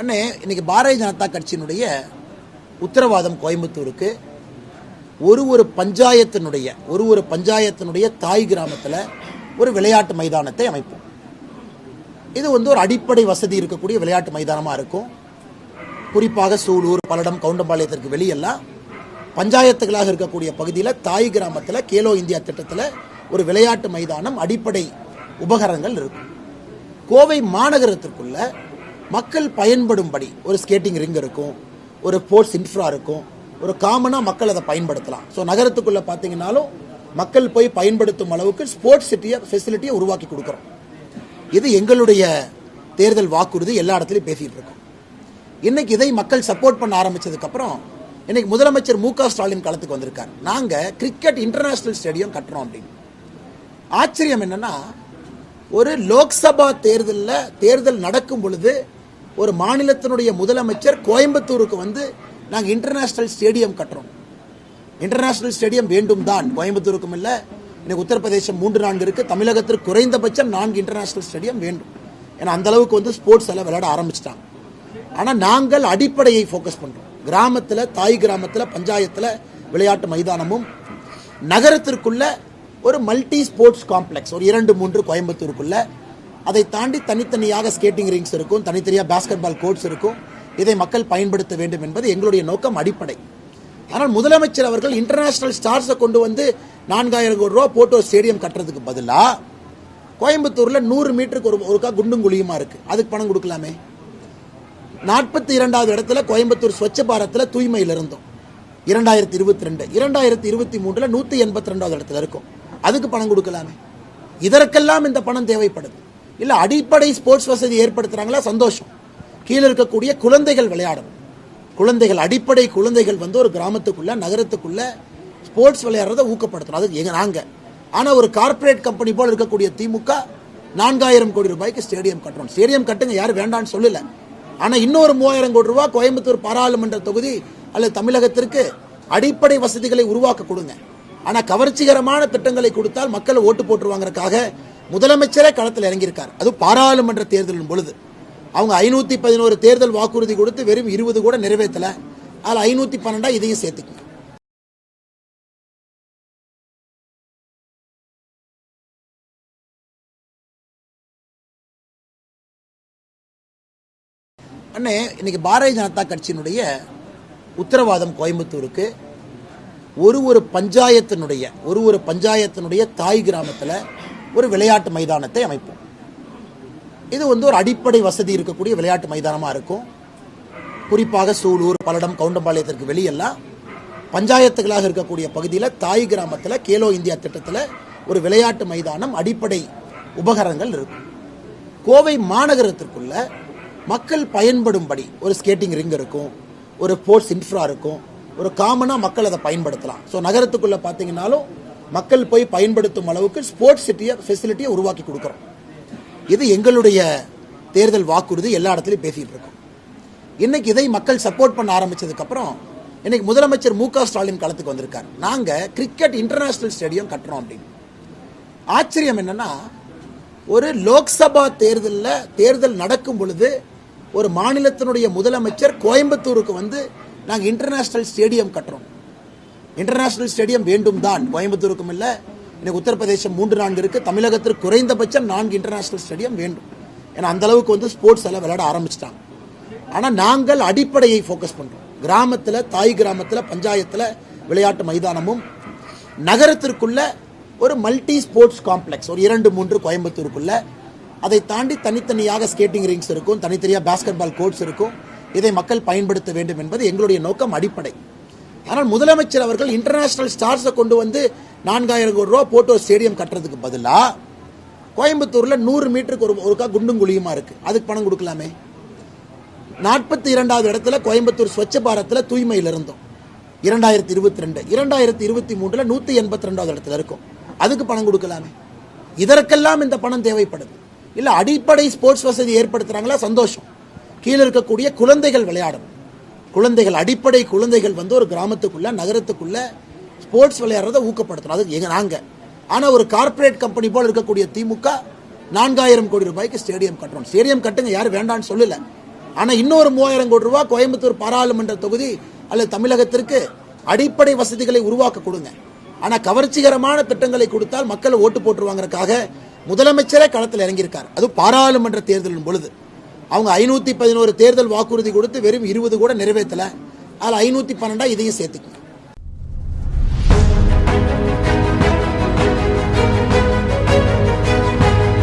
அண்ணே இன்னைக்கு பாரதிய ஜனதா கட்சியினுடைய உத்தரவாதம் கோயம்புத்தூருக்கு. ஒரு ஒரு பஞ்சாயத்தினுடைய ஒரு ஒரு பஞ்சாயத்தினுடைய தாய் கிராமத்தில் ஒரு விளையாட்டு மைதானத்தை அமைப்போம். இது வந்து ஒரு அடிப்படை வசதி இருக்கக்கூடிய விளையாட்டு மைதானமாக இருக்கும். குறிப்பாக சூலூர் பல்லடம் கவுண்டம்பாளையத்திற்கு வெளியெல்லாம் பஞ்சாயத்துகளாக இருக்கக்கூடிய பகுதியில் தாய் கிராமத்தில் கேலோ இந்தியா திட்டத்தில் ஒரு விளையாட்டு மைதானம் அடிப்படை உபகரணங்கள் இருக்கும். கோவை மாநகரத்திற்குள்ள மக்கள் பயன்படும்படி ஒரு ஸ்கேட்டிங் ரிங் இருக்கும் ஒரு ஸ்போர்ட்ஸ் இன்ஃப்ரா இருக்கும் ஒரு காமனாக மக்கள் அதை பயன்படுத்தலாம். ஸோ நகரத்துக்குள்ளே பார்த்தீங்கன்னாலும் மக்கள் போய் பயன்படுத்தும் அளவுக்கு ஸ்போர்ட்ஸ் சிட்டியை ஃபெசிலிட்டியை உருவாக்கி கொடுக்குறோம். இது எங்களுடைய தேர்தல் வாக்குறுதி எல்லா இடத்துலையும் பேசிகிட்டு இருக்கோம். இன்னைக்கு இதை மக்கள் சப்போர்ட் பண்ண ஆரம்பித்ததுக்கப்புறம் இன்றைக்கி இன்னைக்கு முதலமைச்சர் மு க ஸ்டாலின் களத்துக்கு வந்திருக்கார். நாங்கள் கிரிக்கெட் இன்டர்நேஷனல் ஸ்டேடியம் கட்டுறோம் அப்படின்னு. ஆச்சரியம் என்னன்னா ஒரு லோக்சபா தேர்தலில் தேர்தல் நடக்கும் பொழுது ஒரு மாநிலத்தினுடைய முதலமைச்சர் கோயம்புத்தூருக்கு வந்து நாங்கள் இன்டர்நேஷ்னல் ஸ்டேடியம் கட்டுறோம். இன்டர்நேஷ்னல் ஸ்டேடியம் வேண்டும் தான் கோயம்புத்தூருக்கும் இல்லை. இன்னைக்கு உத்தரப்பிரதேசம் மூன்று நான்கு இருக்குது தமிழகத்திற்கு குறைந்தபட்சம் நான்கு இன்டர்நேஷ்னல் ஸ்டேடியம் வேண்டும். ஏன்னா அந்த அளவுக்கு வந்து ஸ்போர்ட்ஸ் எல்லாம் விளையாட ஆரம்பிச்சிட்டாங்க. ஆனால் நாங்கள் அடிப்படையை ஃபோக்கஸ் பண்ணுறோம் கிராமத்தில் தாய் கிராமத்தில் பஞ்சாயத்தில் விளையாட்டு மைதானமும் நகரத்திற்குள்ள ஒரு மல்டி ஸ்போர்ட்ஸ் காம்ப்ளெக்ஸ் ஒரு இரண்டு மூன்று கோயம்புத்தூருக்குள்ள அதை தாண்டி தனித்தனியாக ஸ்கேட்டிங் ரிங்ஸ் இருக்கும் தனித்தனியாக பாஸ்கெட் பால் கோர்ட்ஸ் இருக்கும். இதை மக்கள் பயன்படுத்த வேண்டும் என்பது எங்களுடைய நோக்கம் அடிப்படை. ஆனால் முதலமைச்சர் அவர்கள் இன்டர்நேஷனல் ஸ்டார்ஸை கொண்டு வந்து நான்காயிரம் கோடி ரூபா போட்டு ஒரு ஸ்டேடியம் கட்டுறதுக்கு பதிலாக கோயம்புத்தூரில் நூறு மீட்டருக்கு ஒரு ஒருக்கா குண்டும் குழியுமா இருக்குது அதுக்கு பணம் கொடுக்கலாமே. நாற்பத்தி இரண்டாவது இடத்துல கோயம்புத்தூர் ஸ்வச்ச பாரத்தில் தூய்மையில் இருந்தோம். இரண்டாயிரத்தி இருபத்தி ரெண்டு இரண்டாயிரத்தி இருபத்தி மூன்றில் நூற்றி எண்பத்தி ரெண்டாவது இடத்துல இருக்கும். அதுக்கு பணம் கொடுக்கலாமே. இதற்கெல்லாம் இந்த பணம் தேவைப்படுது. இல்லை அடிப்படை ஸ்போர்ட்ஸ் வசதி ஏற்படுத்துகிறாங்களா சந்தோஷம். கீழே இருக்கக்கூடிய குழந்தைகள் விளையாடணும். குழந்தைகள் அடிப்படை குழந்தைகள் வந்து ஒரு கிராமத்துக்குள்ளே நகரத்துக்குள்ளே ஸ்போர்ட்ஸ் விளையாடுறதை ஊக்கப்படுத்தணும். அதுக்கு எங்கள் நாங்கள் ஆனால் ஒரு கார்ப்பரேட் கம்பெனி போல் இருக்கக்கூடிய திமுக நான்காயிரம் கோடி ரூபாய்க்கு ஸ்டேடியம் கட்டுறோம். ஸ்டேடியம் கட்டுங்க யாரும் வேண்டாம்னு சொல்லலை. ஆனால் இன்னொரு மூவாயிரம் கோடி ரூபாய் கோயம்புத்தூர் பாராளுமன்ற தொகுதி அல்லது தமிழகத்திற்கு அடிப்படை வசதிகளை உருவாக்க கொடுங்க. ஆனால் கவர்ச்சிகரமான திட்டங்களை கொடுத்தால் மக்கள் ஓட்டு போட்டுருவாங்கறக்காக முதலமைச்சரே களத்தில் இறங்கியிருக்கார். அது பாராளுமன்ற தேர்தலின் பொழுது. அவங்க ஐநூத்தி பதினோரு தேர்தல் வாக்குறுதி கொடுத்து வெறும் இருபது கூட நிறைவேற்றல. அதில் ஐநூத்தி பன்னெண்டா இதையும் சேர்த்துக்கங்க அண்ணே இன்னைக்கு பாரதிய ஜனதா கட்சியினுடைய உத்தரவாதம் கோயம்புத்தூருக்கு. ஒரு ஒரு பஞ்சாயத்தினுடைய ஒரு ஒரு பஞ்சாயத்தினுடைய தாய் கிராமத்தில் ஒரு விளையாட்டு மைதானத்தை அமைப்போம். இது வந்து ஒரு அடிப்படை வசதி இருக்கக்கூடிய விளையாட்டு மைதானமாக இருக்கும். குறிப்பாக சூலூர் பல்லடம் கவுண்டம்பாளையத்திற்கு வெளியெல்லாம் பஞ்சாயத்துகளாக இருக்கக்கூடிய பகுதியில் தாய் கிராமத்தில் கேலோ இந்தியா திட்டத்தில் ஒரு விளையாட்டு மைதானம் அடிப்படை உபகரணங்கள் இருக்கும். கோவை மாநகரத்திற்குள்ள மக்கள் பயன்படும்படி ஒரு ஸ்கேட்டிங் ரிங் இருக்கும் ஒரு ஸ்போர்ட்ஸ் இன்ஃப்ரா இருக்கும் ஒரு காமனாக மக்கள் அதை பயன்படுத்தலாம். ஸோ நகரத்துக்குள்ளே பார்த்தீங்கன்னாலும் மக்கள் போய் பயன்படுத்தும் அளவுக்கு ஸ்போர்ட்ஸ் சிட்டியை ஃபெசிலிட்டியை உருவாக்கி கொடுக்குறோம். இது எங்களுடைய தேர்தல் வாக்குறுதி எல்லா இடத்துலையும் பேசிகிட்டு இருக்கோம். இன்னைக்கு இதை மக்கள் சப்போர்ட் பண்ண ஆரம்பிச்சதுக்கப்புறம் இன்னைக்கு முதலமைச்சர் மு க ஸ்டாலின் களத்துக்கு வந்திருக்கார். நாங்கள் கிரிக்கெட் இன்டர்நேஷனல் ஸ்டேடியம் கட்டுறோம் அப்படின்னு. ஆச்சரியம் என்னன்னா ஒரு லோக்சபா தேர்தலில் தேர்தல் நடக்கும் பொழுது ஒரு மாநிலத்தினுடைய முதலமைச்சர் கோயம்புத்தூருக்கு வந்து நாங்கள் இன்டர்நேஷனல் ஸ்டேடியம் கட்டுறோம். இன்டர்நேஷனல் ஸ்டேடியம் வேண்டும் தான். கோயம்புத்தூருக்கும் இல்லை. இன்னைக்கு உத்தரப்பிரதேசம் மூன்று நான்கு இருக்குது தமிழகத்திற்கு குறைந்தபட்சம் நான்கு இன்டர்நேஷனல் ஸ்டேடியம் வேண்டும். ஏன்னா அந்த அளவுக்கு வந்து ஸ்போர்ட்ஸ் எல்லாம் விளையாட ஆரம்பிச்சிட்டாங்க. ஆனால் நாங்கள் அடிப்படையை ஃபோக்கஸ் பண்ணுறோம் கிராமத்தில் தாய் கிராமத்தில் பஞ்சாயத்தில் விளையாட்டு மைதானமும் நகரத்திற்குள்ள ஒரு மல்டி ஸ்போர்ட்ஸ் காம்ப்ளெக்ஸ் ஒரு இரண்டு மூன்று கோயம்புத்தூருக்குள்ள. அதை தாண்டி தனித்தனியாக ஸ்கேட்டிங் ரிங்ஸ் இருக்கும் தனித்தனியாக பேஸ்கெட் பால் கோர்ட்ஸ் இருக்கும். இதை மக்கள் பயன்படுத்த வேண்டும் என்பது எங்களுடைய நோக்கம் அடிப்படை. ஆனால் முதலமைச்சர் அவர்கள் இன்டர்நேஷனல் ஸ்டார்ஸை கொண்டு வந்து நான்காயிரம் கோடி ரூபா போட்டு ஒரு ஸ்டேடியம் கட்டுறதுக்கு பதிலாக கோயம்புத்தூரில் நூறு மீட்டருக்கு ஒரு ஒருக்கா குண்டும் குழியுமா இருக்குது அதுக்கு பணம் கொடுக்கலாமே. நாற்பத்தி இரண்டாவது இடத்துல கோயம்புத்தூர் ஸ்வச்ச பாரத்தில் தூய்மையில் இருந்தோம். இரண்டாயிரத்தி இருபத்தி ரெண்டு. இரண்டாயிரத்தி இருபத்தி மூன்றில் நூற்றி எண்பத்தி ரெண்டாவது இடத்துல இருக்கும். அதுக்கு பணம் கொடுக்கலாமே. இதற்கெல்லாம் இந்த பணம் தேவைப்படுது. இல்லை அடிப்படை ஸ்போர்ட்ஸ் வசதி ஏற்படுத்துகிறாங்களா சந்தோஷம். கீழே இருக்கக்கூடிய குழந்தைகள் விளையாடணும். குழந்தைகள் அடிப்படை குழந்தைகள் வந்து ஒரு கிராமத்துக்குள்ள நகரத்துக்குள்ள ஸ்போர்ட்ஸ் விளையாடுறதை ஊக்கப்படுத்தணும். அது எங்க நாங்க. ஆனா ஒரு கார்ப்பரேட் கம்பெனி போல இருக்கக்கூடிய திமுக நான்காயிரம் கோடி ரூபாய்க்கு ஸ்டேடியம் கட்டுறோம். ஸ்டேடியம் கட்டுங்க யாரும் வேண்டாம்னு சொல்லல. ஆனா இன்னொரு மூவாயிரம் கோடி ரூபாய் கோயம்புத்தூர் பாராளுமன்ற தொகுதி அல்லது தமிழகத்திற்கு அடிப்படை வசதிகளை உருவாக்க கொடுங்க. ஆனா கவர்ச்சிகரமான திட்டங்களை கொடுத்தால் மக்கள் ஓட்டு போட்டுருவாங்கறதுக்காக முதலமைச்சரே களத்தில் இறங்கியிருக்கார். அது பாராளுமன்ற தேர்தலின் பொழுது. அவங்க ஐநூத்தி பதினோரு தேர்தல் வாக்குறுதி கொடுத்து வெறும் இருபது கூட நிறைவேற்றல அதில் ஐநூத்தி பன்னெண்டா இதையும் சேர்த்துக்கணும்.